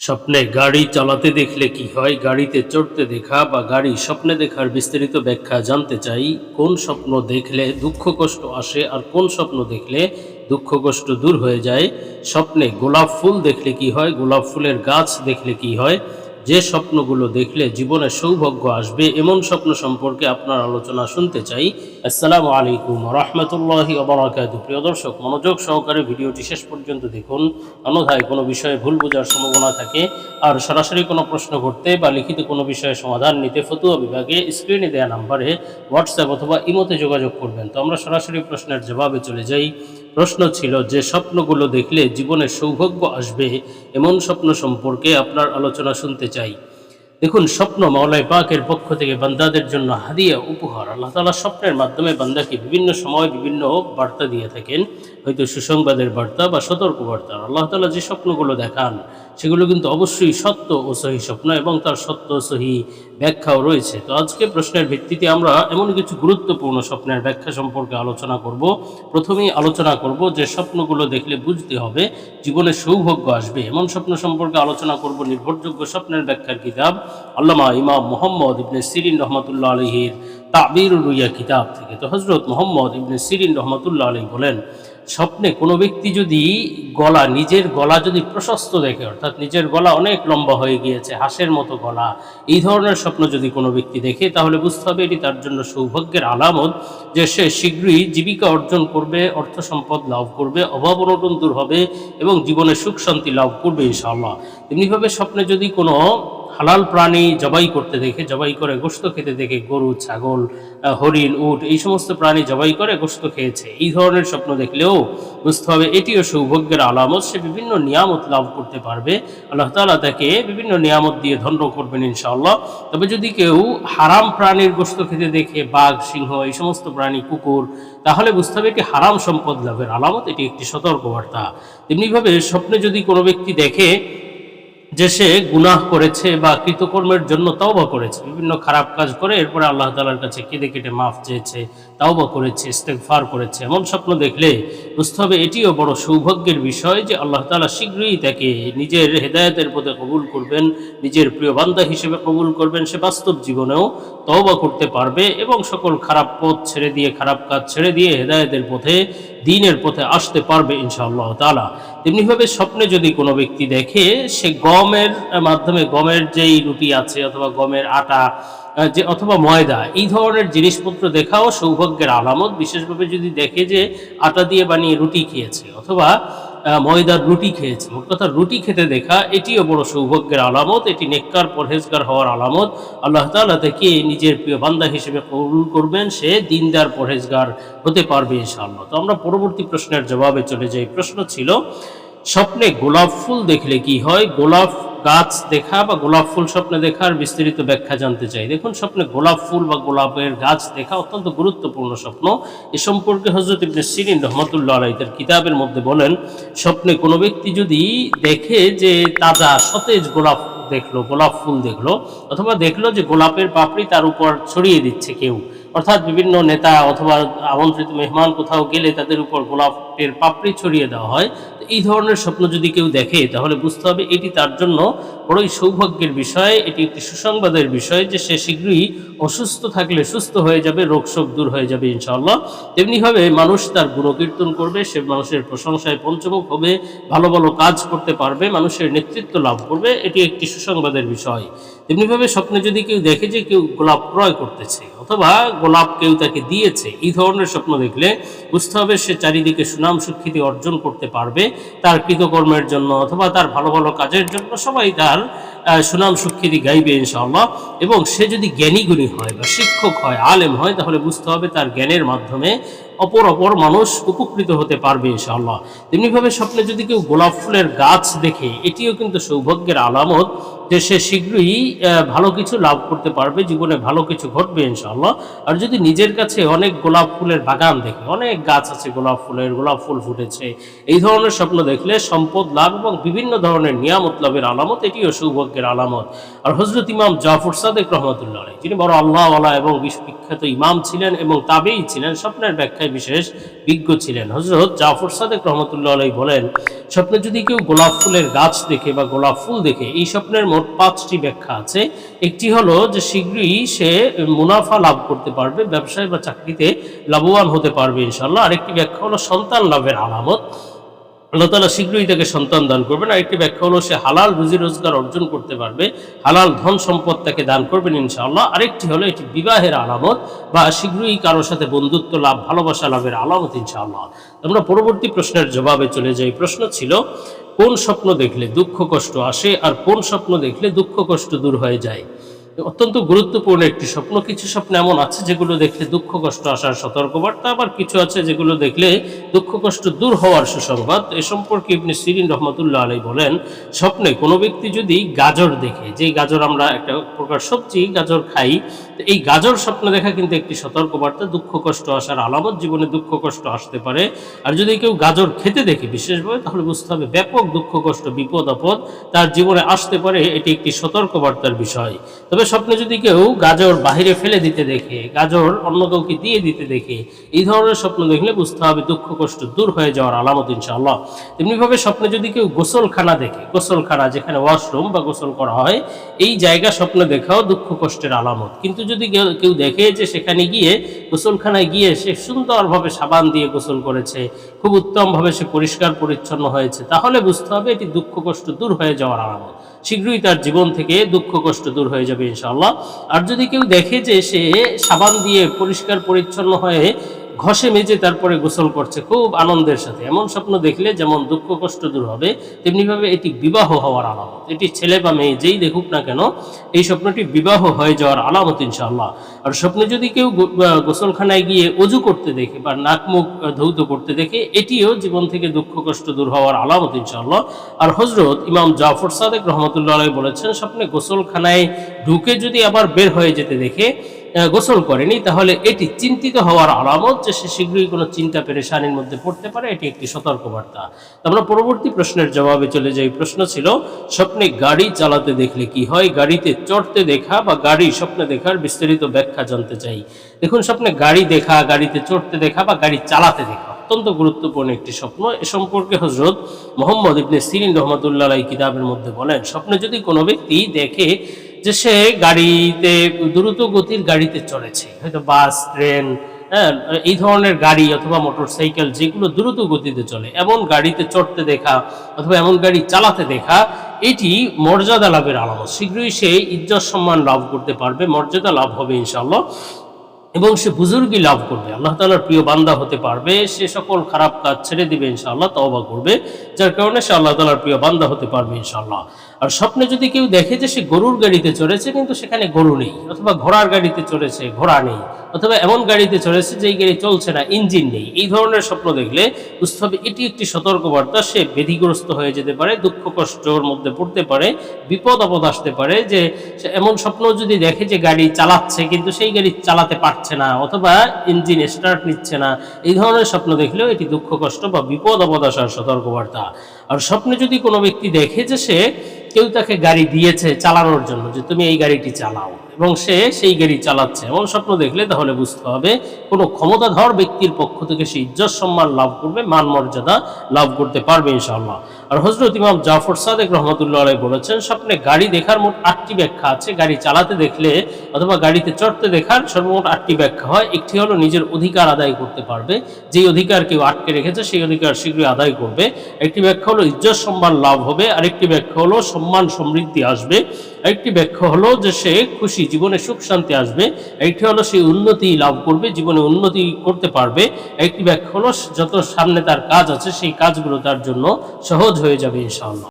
স্বপ্নে গাড়ি চালাতে দেখলে কি হয়? গাড়িতে চড়তে দেখা বা গাড়ি স্বপ্নে দেখার বিস্তারিত ব্যাখ্যা জানতে চাই। কোন স্বপ্ন দেখলে দুঃখ কষ্ট আসে আর কোন স্বপ্ন দেখলে দুঃখ কষ্ট দূর হয়ে যায়? স্বপ্নে গোলাপ ফুল দেখলে কি হয়? গোলাপ ফুলের গাছ দেখলে কি হয়? যে স্বপ্নগুলো দেখলে জীবনে সৌভাগ্য আসবে, এমন স্বপ্ন সম্পর্কে আপনার আলোচনা শুনতে চাই। আসসালামু আলাইকুম রহমতুল্লাহি অবরাকাত প্রিয় দর্শক, মনোযোগ সহকারে ভিডিওটি শেষ পর্যন্ত দেখুন। অন্যথায় কোনো বিষয়ে ভুল বোঝার সম্ভাবনা থাকে। আর সরাসরি কোনো প্রশ্ন করতে বা লিখিত কোনো বিষয়ে সমাধান নিতে ফতুয়া বিভাগে স্ক্রিনে দেওয়া নাম্বারে হোয়াটসঅ্যাপ অথবা ইমোতে যোগাযোগ করবেন। তো আমরা সরাসরি প্রশ্নের জবাবে চলে যাই। প্রশ্ন ছিল যে, স্বপ্নগুলো দেখলে জীবনে সৌভাগ্য আসবে এমন স্বপ্ন সম্পর্কে আপনার আলোচনা শুনতে চাই। দেখুন, স্বপ্ন মাওলাই পাকের পক্ষ থেকে বান্দাদের জন্য হাদিয়া, উপহার। আল্লাহ তালা স্বপ্নের মাধ্যমে বান্দাকে বিভিন্ন সময় বিভিন্ন বার্তা দিয়ে থাকেন। হয়তো সুসংবাদের বার্তা বা সতর্ক বার্তা আল্লাহ তালা যে স্বপ্নগুলো দেখান সেগুলো কিন্তু অবশ্যই সত্য ও সহি স্বপ্ন এবং তার সত্য সহি ব্যাখ্যাও রয়েছে। তো আজকে প্রশ্নের ভিত্তিতে আমরা এমন কিছু গুরুত্বপূর্ণ স্বপ্নের ব্যাখ্যা সম্পর্কে আলোচনা করব। প্রথমেই আলোচনা করব যে স্বপ্নগুলো দেখলে বুঝতে হবে, জীবনে সৌভাগ্য আসবে। এমন স্বপ্ন সম্পর্কে আলোচনা করব, নির্ভরযোগ্য স্বপ্নের ব্যাখ্যার কিতাব আল্লামা ইমাম মোহাম্মদ ইবনে সিরিন রহমতুল্লাহ আলহির তাবির রুইয়া কিতাব থেকে। তো হজরত মোহাম্মদ ইবনে সিরিন রহমতুল্লাহ আলহী বলেন স্বপ্নে কোনো ব্যক্তি যদি গলা, নিজের গলা যদি প্রশস্ত দেখে, অর্থাৎ নিজের গলা অনেক লম্বা হয়ে গিয়েছে, হাঁসের মতো গলা, এই ধরনের স্বপ্ন যদি কোনো ব্যক্তি দেখে, তাহলে বুঝতে হবে এটি তার জন্য সৌভাগ্যের আলামত যে সে শীঘ্রই জীবিকা অর্জন করবে, অর্থ সম্পদ লাভ করবে, অভাব অনটন দূর হবে এবং জীবনে সুখ শান্তি লাভ করবে ইনশাআল্লাহ। তেমনিভাবে স্বপ্নে যদি কোনো হালাল প্রাণী জবাই করতে দেখে, জবাই করে গোস্ত খেতে দেখে গরু, ছাগল হরিণ, উট, এই সমস্ত প্রাণী জবাই করে গোস্ত খেয়েছে। এই ধরনের স্বপ্ন দেখলেও বুঝতে হবে এটিও সৌভাগ্যের আলামত, সে বিভিন্ন নিয়ামত লাভ করতে পারবে। আল্লাহ তাআলা তাকে বিভিন্ন নিয়ামত দিয়ে ধন্য করবেন ইনশাআল্লাহ। তবে যদি কেউ হারাম প্রাণীর গোস্ত খেতে দেখে, বাঘ, সিংহ, এই সমস্ত প্রাণী, কুকুর, তাহলে বুঝতে হবে এটি হারাম সম্পদ লাভের আলামত, এটি একটি সতর্কবার্তা। তেমনিভাবে স্বপ্নে যদি কোনো ব্যক্তি দেখে যে সে গুনাহ করেছে বা কৃতকর্মের জন্য তাওবা করেছে, বিভিন্ন খারাপ কাজ করে এরপরে আল্লাহ তালার কাছে কেঁদে কেটে মাফ চেয়েছে, তাওবা করেছে, ইস্তেগফার করেছে। এমন স্বপ্ন দেখলে বুঝতে হবে এটিও বড় সৌভাগ্যের বিষয় যে আল্লাহ তালা শীঘ্রই তাকে নিজের হেদায়তের পথে কবুল করবেন, নিজের প্রিয় বান্দা হিসেবে কবুল করবেন, সে বাস্তব জীবনেও তওবা করতে পারবে এবং সকল খারাপ পথ ছেড়ে দিয়ে, খারাপ কাজ ছেড়ে দিয়ে হেদায়তের পথে, দিনের পথে আসতে পারবে ইনশাআল্লাহ তালা তেমনিভাবে স্বপ্নে যদি কোনো ব্যক্তি দেখে, সে গমের মাধ্যমে, গমের যেই রুটি আছে অথবা গমের আটা যে অথবা ময়দা, এই ধরনের জিনিসপত্র দেখাও সৌভাগ্যের আলামত। বিশেষভাবে যদি দেখে যে আটা দিয়ে বানিয়ে রুটি খেয়েছে অথবা ময়দার রুটি খেয়েছে। মোট কথা রুটি খেতে দেখা, এটিও বড় সৌভাগ্যের আলামত, এটি নেককার, পরহেজগার হওয়ার আলামত। আল্লাহ তালা তাকে নিজের প্রিয় বান্দা হিসেবে কবুল করবেন, সে দিনদার, পরহেজগার হতে পারবে ইনশাআল্লাহ। তো আমরা পরবর্তী প্রশ্নের জবাবে চলে যাই। প্রশ্ন ছিল, স্বপ্নে গোলাপ ফুল দেখলে কি হয়? গোলাপ গাছ দেখা বা গোলাপ ফুল স্বপ্নে দেখার বিস্তারিত ব্যাখ্যা জানতে চাই। দেখুন, স্বপ্নে গোলাপ ফুল বা গোলাপের গাছ দেখা অত্যন্ত গুরুত্বপূর্ণ স্বপ্ন। এ সম্পর্কে হজরত ইবনে সিরিন রহমতুল্লাহ আলাই তার কিতাবের মধ্যে বলেন, স্বপ্নে কোনো ব্যক্তি যদি দেখে যে তাজা সতেজ গোলাপ দেখল, গোলাপ ফুল দেখল, অথবা দেখল যে গোলাপের পাপড়ি তার উপর ছড়িয়ে দিচ্ছে কেউ অর্থাৎ বিভিন্ন নেতা অথবা আমন্ত্রিত মেহমান কোথাও গেলে তাদের উপর গোলাপের পাপড়ি ছড়িয়ে দেওয়া হয়। এই ধরনের স্বপ্ন যদি কেউ দেখে, তাহলে বুঝতে হবে এটি তার জন্য বড়ই সৌভাগ্যের বিষয়, এটি একটি সুসংবাদের বিষয় যে সে শীঘ্রই অসুস্থ থাকলে সুস্থ হয়ে যাবে রোগ শোক দূর হয়ে যাবে ইনশাআল্লাহ। তেমনিভাবে মানুষ তার গুণকীর্তন করবে, সে মানুষের প্রশংসায় পঞ্চমুখ হবে, ভালো ভালো কাজ করতে পারবে, মানুষের নেতৃত্ব লাভ করবে, এটি একটি সুসংবাদের বিষয়। তেমনিভাবে স্বপ্নে যদি কেউ দেখে যে কেউ গোলাপ ক্রয় করতেছে অথবা গোলাপ কেউ তাকে দিয়েছে, এই ধরনের স্বপ্ন দেখলে বুঝতে হবে সে চারিদিকে সুনাম সুখ্যাতি অর্জন করতে পারবে, তার কৃতকর্মের জন্য অথবা তার ভালো ভালো কাজের জন্য সবাই তার সুনাম সুখ্যাতি গাইবে ইনশাআল্লাহ। এবং সে যদি জ্ঞানী গুণী হয় বা শিক্ষক হয়, আলেম হয়, তাহলে বুঝতে হবে তার জ্ঞানের মাধ্যমে অপর অপর মানুষ উপকৃত হতে পারবে ইনশাআল্লাহ। তেমনিভাবে স্বপ্নে যদি কেউ গোলাপ ফুলের গাছ দেখে, এটিও কিন্তু সৌভাগ্যের আলামত। যে সে শীঘ্রই ভালো কিছু লাভ করতে পারবে, জীবনে ভালো কিছু ঘটবে ইনশাল্লাহ আর যদি নিজের কাছে অনেক গোলাপ ফুলের বাগান দেখে, অনেক গাছ আছে গোলাপ ফুলের, গোলাপ ফুল ফুটেছে, এই ধরনের স্বপ্ন দেখলে সম্পদ লাভ এবং বিভিন্ন ধরনের নিয়ামত লাভের আলামত, এটিও সৌভাগ্যের আলামত। আর হজরত ইমাম জাফর সাদেক রহমতুল্লাহ যিনি বড় আল্লাহওয়ালা এবং বিশ্ববিখ্যাত ইমাম ছিলেন এবং তাবেই ছিলেন, স্বপ্নের ব্যাখ্যায় বিশেষ বিজ্ঞ ছিলেন। হজরত জাফর সাদেক রহমতুল্লাহ বলেন স্বপ্নে যদি কেউ গোলাপ ফুলের গাছ দেখে বা গোলাপ ফুল দেখে, এই স্বপ্নের মোট পাঁচটি ব্যাখ্যা আছে। একটি হলো যে শীঘ্রই সে মুনাফা লাভ করতে পারবে, ব্যবসায় বা চাকরিতে লাভবান হতে পারবে ইনশাল্লাহ আরেকটি ব্যাখ্যা হলো সন্তান লাভের আলামত। আল্লাহ তালা শীঘ্রই তাকে সন্তান দান করবেন। আরেকটি ব্যাখ্যা হলো, সে হালাল রুজি রোজগার অর্জন করতে পারবে, হালাল ধন সম্পদ তাকে দান করবেন ইনশাআল্লাহ। আরেকটি হলো, এটি বিবাহের আলামত বা শীঘ্রই কারোর সাথে বন্ধুত্ব, লাভ, ভালোবাসা, লাভের আলামত ইনশাআল্লাহ। আমরা পরবর্তী প্রশ্নের জবাবে চলে যাই। প্রশ্ন ছিল, কোন স্বপ্ন দেখলে দুঃখ, কষ্ট আসে? আর কোন স্বপ্ন দেখলে দুঃখ, কষ্ট দূর হয়ে যায়? অত্যন্ত গুরুত্বপূর্ণ একটি স্বপ্ন। কিছু স্বপ্ন এমন আছে যেগুলো দেখলে দুঃখ, কষ্ট আসার সতর্কবার্তা, আবার কিছু আছে যেগুলো দেখলে দুঃখ, কষ্ট দূর হওয়ার সুসংবাদ। এ সম্পর্কে ইবনে সিরিন রহমতুল্লাহ আলাই বলেন, স্বপ্নে কোনো ব্যক্তি যদি গাজর দেখে যেই গাজর আমরা একটা প্রকার সবজি, গাজর খাই। তো এই গাজর স্বপ্ন দেখা কিন্তু একটি সতর্কবার্তা, দুঃখ, কষ্ট আসার আলামত জীবনে দুঃখ, কষ্ট আসতে পারে। আর যদি কেউ গাজর খেতে দেখে বিশেষভাবে, তাহলে বুঝতে হবে ব্যাপক দুঃখ, কষ্ট, বিপদ, আপদ তার জীবনে আসতে পারে, এটি একটি সতর্কবার্তার বিষয়। তবে স্বপ্নে যদি কেউ গাজর বাহিরে ফেলে দিতে দেখে, গাজর অন্য কাউকে দিয়ে দিতে দেখে, এই ধরনের স্বপ্ন দেখলে বুঝতে হবে দুঃখ, কষ্ট দূর হয়ে যাওয়ার আলামত ইনশাআল্লাহ। তেমনিভাবে স্বপ্নে যদি কেউ গোসলখানা দেখে, গোসলখানা যেখানে ওয়াশরুম বা গোসল করা হয়, এই জায়গা স্বপ্ন দেখাও দুঃখ কষ্টের আলামত। কিন্তু যদি কেউ- দেখে যে সেখানে গিয়ে গোসলখানায় গিয়ে সে সুন্দরভাবে সাবান দিয়ে গোসল করেছে, খুব উত্তমভাবে সে পরিষ্কার পরিচ্ছন্ন হয়েছে, তাহলে বুঝতে হবে এটি দুঃখ কষ্ট দূর হয়ে যাওয়ার আলামত। শীঘ্রই তার জীবন থেকে দুঃখ কষ্ট দূর হয়ে যাবে ইনশাআল্লাহ। আর যদি কেউ দেখে যে সে সাবান দিয়ে পরিষ্কার পরিচ্ছন্ন হয়ে ঘষে মেজে তারপরে গোসল করছে, খুব আনন্দের সাথে। এমন স্বপ্ন দেখলে যেমন দুঃখ, কষ্ট দূর হবে, তেমনিভাবে এটি বিবাহ হওয়ার আলামত। এটি ছেলে বা মেয়ে যেই দেখুক না কেন, এই স্বপ্নটি বিবাহ হয়ে যাওয়ার আলামত ইনশাআল্লাহ। আর স্বপ্নে যদি কেউ গোসলখানায় গিয়ে অজু করতে দেখে বা নাক মুখ ধৌত করতে দেখে, এটিও জীবন থেকে দুঃখ, কষ্ট দূর হওয়ার আলামত ইনশাআল্লাহ। আর হজরত ইমাম জাফর সাদেক রহমতুল্লাহ বলেছেন, স্বপ্নে গোসলখানায় ঢুকে যদি আবার বের হয়ে যেতে দেখে গোসল করেনি, তাহলে এটি চিন্তিত হওয়ার আলামত যে সে শীঘ্রই কোনো চিন্তা পেরেশানির মধ্যে পড়তে পারে, এটি একটি সতর্কবার্তা। আমরা পরবর্তী প্রশ্নের জবাবে চলে যাই। প্রশ্ন ছিল, স্বপ্নে গাড়ি চালাতে দেখলে কি হয়? গাড়িতে চড়তে দেখা বা গাড়ি স্বপ্নে দেখার বিস্তারিত ব্যাখ্যা জানতে চাই। দেখুন, স্বপ্নে গাড়ি দেখা, গাড়িতে চড়তে দেখা বা গাড়ি চালাতে দেখা অত্যন্ত গুরুত্বপূর্ণ একটি স্বপ্ন। এ সম্পর্কে হজরত মোহাম্মদ ইবনে সিরিন রহমতুল্লাহ কিতাবের মধ্যে বলেন, স্বপ্নে যদি কোনো ব্যক্তি দেখে যে সে গাড়িতে, দ্রুত গতির গাড়িতে চলেছে হয়তো বাস, ট্রেন হ্যাঁ এই ধরনের গাড়ি অথবা মোটর সাইকেল যেগুলো দ্রুত গতিতে চলে, এমন গাড়িতে চড়তে দেখা অথবা এমন গাড়ি চালাতে দেখা, এটি মর্যাদা লাভের আলামত। শীঘ্রই সে ইজ্জত সম্মান লাভ করতে পারবে, মর্যাদা লাভ হবে ইনশাল্লাহ এবং সে বুজুর্গি লাভ করবে। আল্লাহ তালার প্রিয় বান্দা হতে পারবে, সে সকল খারাপ কাজ ছেড়ে দিবে ইনশাআল্লাহ, তওবা করবে, যার কারণে সে আল্লাহ তালার প্রিয় বান্দা হতে পারবে ইনশাআল্লাহ। আর স্বপ্নে যদি কেউ দেখে যে সে গরুর গাড়িতে চড়েছে, কিন্তু সেখানে গরু নেই, অথবা ঘোড়ার গাড়িতে চড়েছে, ঘোড়া নেই, অথবা এমন গাড়িতে চড়েছে যেই গাড়ি চলছে না, ইঞ্জিন নেই, এই ধরনের স্বপ্ন দেখলে বুঝতে হবে এটি একটি সতর্কবার্তা, সে বেধিগ্রস্ত হয়ে যেতে পারে, দুঃখ কষ্টর মধ্যে পড়তে পারে, বিপদ আপদ আসতে পারে, যে সে এমন স্বপ্ন যদি দেখে যে গাড়ি চালাচ্ছে, কিন্তু সেই গাড়ি চালাতে পারছে না, অথবা ইঞ্জিন স্টার্ট নিচ্ছে না, এই ধরনের স্বপ্ন দেখলেও এটি দুঃখ কষ্ট বা বিপদ আপদ আসার সতর্কবার্তা। আর স্বপ্নে যদি কোনো ব্যক্তি দেখে যে সে কেউ তাকে গাড়ি দিয়েছে চালানোর জন্য, যে তুমি এই গাড়িটি চালাও, এবং সে সেই গাড়ি চালাচ্ছে এবং স্বপ্ন দেখলে তাহলে বুঝতে হবে কোনো ক্ষমতাধর ব্যক্তির পক্ষ থেকে সে ইজ্জত সম্মান লাভ করবে, মান মর্যাদা লাভ করতে পারবে ইনশাআল্লাহ। আর হজরত ইমাম জাফর সাদেক রহমতুল্লাহ আলাই বলেছেন, স্বপ্নে গাড়ি দেখার মোট আটটি ব্যাখ্যা আছে। গাড়ি চালাতে দেখলে অথবা গাড়িতে চড়তে দেখার সর্বমোট আটটি ব্যাখ্যা হয়। একটি হলো নিজের অধিকার আদায় করতে পারবে। যেই অধিকার কেউ আটকে রেখেছে, সেই অধিকার শীঘ্রই আদায় করবে। একটি ব্যাখ্যা হলো ইজ্জত, সম্মান লাভ হবে। আরেকটি ব্যাখ্যা হলো সম্মান সমৃদ্ধি আসবে। একটি ব্যাখ্যা হলো যে সে খুশি, জীবনে সুখ, শান্তি আসবে। একটি হলো সে উন্নতি লাভ করবে, জীবনে উন্নতি করতে পারবে। একটি ব্যাখ্যা হলো যত সামনে তার কাজ আছে, সেই কাজগুলো তার জন্য সহজ হয়ে যাবে ইনশাআল্লাহ।